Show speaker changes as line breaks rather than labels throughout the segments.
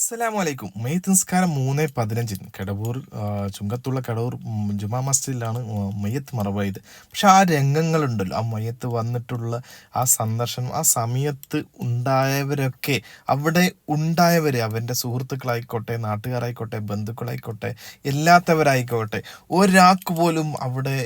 അസ്സലാമലൈക്കും. മെയ്ത്ത് നിസ്കാരം മൂന്ന് പതിനഞ്ചിന് കടവൂർ ചുങ്കത്തുള്ള കടവൂർ ജുമാ മസ്ജിദിലാണ് മയ്യത്ത് മറവായത് പക്ഷെ ആ രംഗങ്ങളുണ്ടല്ലോ. ആ മയ്യത്ത് വന്നിട്ടുള്ള ആ സന്ദർശനം ആ സമയത്ത് ഉണ്ടായവരൊക്കെ അവിടെ ഉണ്ടായവർ അവന്റെ സുഹൃത്തുക്കളായിക്കോട്ടെ നാട്ടുകാരായിക്കോട്ടെ ബന്ധുക്കളായിക്കോട്ടെ എല്ലാത്തവരായിക്കോട്ടെ ഒരാൾക്ക് പോലും അവിടെ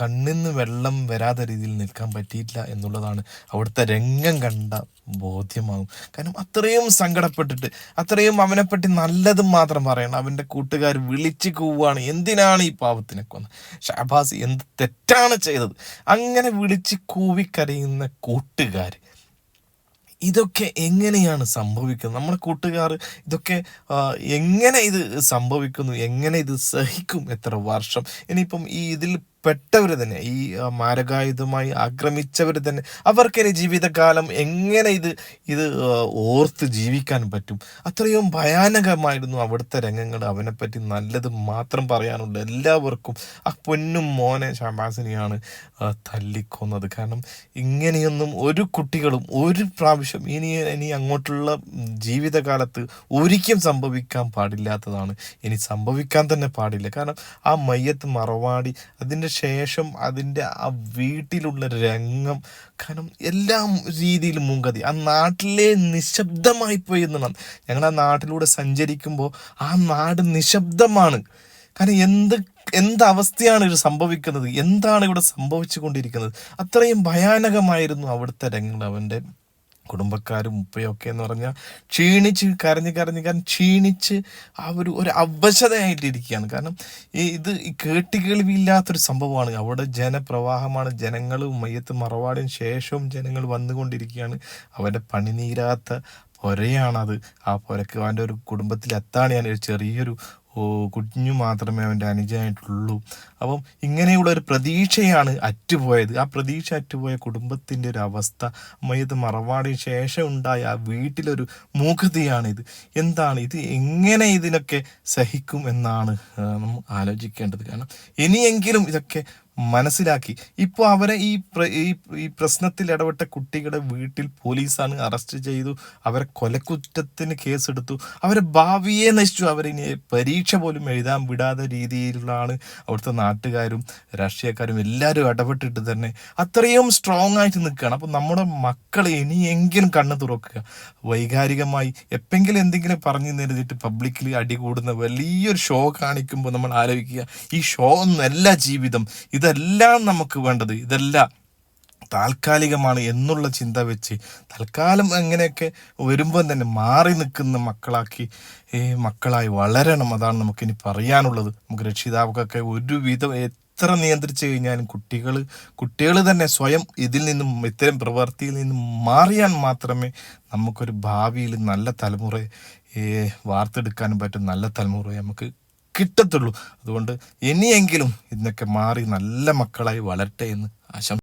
കണ്ണിന്ന് വെള്ളം വരാത്ത രീതിയിൽ നിൽക്കാൻ പറ്റിയില്ല എന്നുള്ളതാണ് അവിടുത്തെ രംഗം കണ്ട ബോധ്യമാകും കാരണം അത്രയും സങ്കടപ്പെട്ടിട്ട് അത്രയും അവനെപ്പറ്റി നല്ലത് മാത്രം പറയണം. അവന്റെ കൂട്ടുകാർ വിളിച്ചു കൂവാണ്. എന്തിനാണ് ഈ പാവത്തിനെ കൊന്ന്? ഷാബാസ് എന്ത് തെറ്റാണ് ചെയ്തത്? അങ്ങനെ വിളിച്ച് കൂവിക്കരയുന്ന കൂട്ടുകാർ ഇതൊക്കെ എങ്ങനെയാണ് സംഭവിക്കുന്നത്? നമ്മുടെ കൂട്ടുകാർ ഇതൊക്കെ എങ്ങനെ ഇത് സംഭവിക്കുന്നു? എങ്ങനെ ഇത് സഹിക്കും? എത്ര വർഷം? ഇനിയിപ്പം ഈ ഇതിൽ പെട്ടവർ തന്നെ ഈ മാരകായുധമായി ആക്രമിച്ചവർ തന്നെ അവർക്കിനി ജീവിതകാലം എങ്ങനെ ഇത് ഇത് ഓർത്ത് ജീവിക്കാൻ പറ്റും? അത്രയും ഭയാനകമായിരുന്നു അവിടുത്തെ രംഗങ്ങൾ അവനെപ്പറ്റി നല്ലത് മാത്രം പറയാനുണ്ട്. എല്ലാവർക്കും ആ പൊന്നും മോനെ ഷാബാസിനെയാണ് തല്ലിക്കൊന്നത്. കാരണം ഇങ്ങനെയൊന്നും ഒരു കുട്ടികളും ഒരു പ്രാവശ്യം ഇനി ഇനി അങ്ങോട്ടുള്ള ജീവിതകാലത്ത് ഒരിക്കലും സംഭവിക്കാൻ പാടില്ലാത്തതാണ്. ഇനി സംഭവിക്കാൻ തന്നെ പാടില്ല. കാരണം ആ മയ്യത്ത് മറവാടി അതിന്റെ ശേഷം അതിന്റെ ആ വീട്ടിലുള്ള രംഗം കാരണം എല്ലാ രീതിയിലും മുങ്കതി ആ നാട്ടിലെ നിശബ്ദമായി പോയി എന്നുള്ളത് ഞങ്ങൾ ആ നാട്ടിലൂടെ സഞ്ചരിക്കുമ്പോൾ ആ നാട് നിശബ്ദമാണ്. കാരണം എന്ത് എന്ത് അവസ്ഥയാണ് ഇത് സംഭവിക്കുന്നത്? എന്താണ് ഇവിടെ സംഭവിച്ചു കൊണ്ടിരിക്കുന്നത് അത്രയും ഭയാനകമായിരുന്നു അവിടുത്തെ രംഗങ്ങൾ അവന്റെ. കുടുംബക്കാരും ഉപ്പയൊക്കെ എന്ന് പറഞ്ഞാൽ ക്ഷീണിച്ച് കരഞ്ഞ് കരഞ്ഞ് കരഞ്ഞ് ക്ഷീണിച്ച് ആ ഒരു ഒരു അവശതയായിട്ടിരിക്കുകയാണ്. കാരണം ഈ ഇത് ഈ കേട്ടുകേൾവിയില്ലാത്തൊരു സംഭവമാണ്. അവിടെ ജനപ്രവാഹമാണ് ജനങ്ങളും മയ്യത്ത് മറവാടിന് ശേഷവും ജനങ്ങൾ വന്നുകൊണ്ടിരിക്കുകയാണ്. അവരുടെ പണിനീരാത്ത പൊരയാണത്. ആ പൊരക്ക് അവന്റെ ഒരു കുടുംബത്തിൽ എത്താണ് ഞാൻ ഒരു ചെറിയൊരു കുഞ്ഞു മാത്രമേ അവന്റെ അനുജനായിട്ടുള്ളൂ. അപ്പം ഇങ്ങനെയുള്ള ഒരു പ്രതീക്ഷയാണ് അറ്റുപോയത്. ആ പ്രതീക്ഷ അറ്റുപോയ കുടുംബത്തിന്റെ ഒരു അവസ്ഥ മയ്യത്ത് മറവാടിന് ശേഷം ഉണ്ടായ ആ വീട്ടിലൊരു മൂകതയാണിത്. എന്താണ് ഇത്? എങ്ങനെ ഇതിനൊക്കെ സഹിക്കും എന്നാണ് നമ്മൾ ആലോചിക്കേണ്ടത്. കാരണം ഇനിയെങ്കിലും ഇതൊക്കെ മനസ്സിലാക്കി. ഇപ്പോൾ അവരെ ഈ ഈ പ്രശ്നത്തിൽ ഇടപെട്ട കുട്ടികളുടെ വീട്ടിൽ പോലീസാണ് അറസ്റ്റ് ചെയ്തു. അവരെ കൊലക്കുറ്റത്തിന് കേസെടുത്തു. അവരെ ഭാവിയെ നശിച്ചു. അവരിനി പരീക്ഷ പോലും എഴുതാൻ വിടാത്ത രീതിയിലാണ് അവിടുത്തെ നാട്ടുകാരും രാഷ്ട്രീയക്കാരും എല്ലാവരും ഇടപെട്ടിട്ട് തന്നെ അത്രയും സ്ട്രോങ് ആയിട്ട് നിൽക്കുകയാണ്. അപ്പം നമ്മുടെ മക്കളെ ഇനിയെങ്കിലും കണ്ണു തുറക്കുക. വൈകാരികമായി എപ്പെങ്കിലും എന്തെങ്കിലും പറഞ്ഞു നേരിട്ട് പബ്ലിക്കിൽ അടി കൂടുന്ന വലിയൊരു ഷോ കാണിക്കുമ്പോൾ നമ്മൾ ആലോചിക്കുക. ഈ ഷോ ഒന്നല്ല ജീവിതം. ഇതെല്ലാം നമുക്ക് വേണ്ടത് ഇതെല്ലാം താൽക്കാലികമാണ് എന്നുള്ള ചിന്ത വെച്ച് തൽക്കാലം അങ്ങനെയൊക്കെ വരുമ്പോൾ തന്നെ മാറി നിൽക്കുന്ന മക്കളാക്കി മക്കളായി വളരണം അതാണ് നമുക്കിനി പറയാനുള്ളത്. നമുക്ക് രക്ഷിതാവുകൾക്കൊക്കെ ഒരുവിധം എത്ര നിയന്ത്രിച്ചു കഴിഞ്ഞാലും കുട്ടികൾ കുട്ടികൾ തന്നെ സ്വയം ഇതിൽ നിന്നും ഇത്തരം പ്രവൃത്തിയിൽ നിന്നും മാറിയാൽ മാത്രമേ നമുക്കൊരു ഭാവിയിൽ നല്ല തലമുറയെ വാർത്തെടുക്കാനും പറ്റും നല്ല തലമുറയെ നമുക്ക് കിട്ടത്തുള്ളൂ. അതുകൊണ്ട് ഇനിയെങ്കിലും ഇതിനൊക്കെ മാറി നല്ല മക്കളായി വളരട്ടെ എന്ന് ആശംസ